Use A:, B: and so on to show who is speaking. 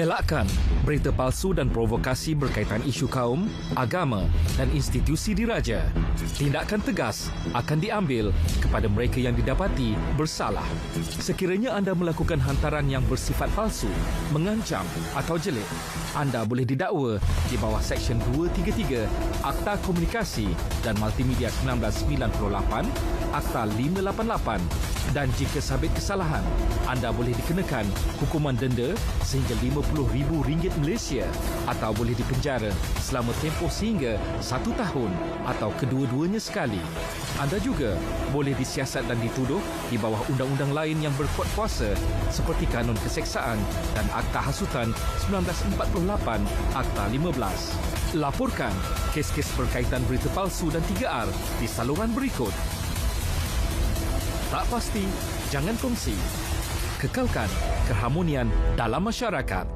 A: Elakkan berita palsu dan provokasi berkaitan isu kaum, agama dan institusi diraja. Tindakan tegas akan diambil kepada mereka yang didapati bersalah. Sekiranya anda melakukan hantaran yang bersifat palsu, mengancam atau jelik, anda boleh didakwa di bawah Seksyen 233 Akta Komunikasi dan Multimedia 1998, Akta 588 dan jika sabit kesalahan, anda boleh dikenakan hukuman denda sehingga RM50,000 Malaysia atau boleh dipenjara selama tempoh sehingga satu tahun atau kedua-duanya sekali. Anda juga boleh disiasat dan dituduh di bawah undang-undang lain yang berkuat kuasa seperti Kanun Keseksaan dan Akta Hasutan 1948 Akta 15. Laporkan kes-kes berkaitan berita palsu dan 3R di saluran berikut tak pasti, jangan kongsi. Kekalkan keharmonian dalam masyarakat.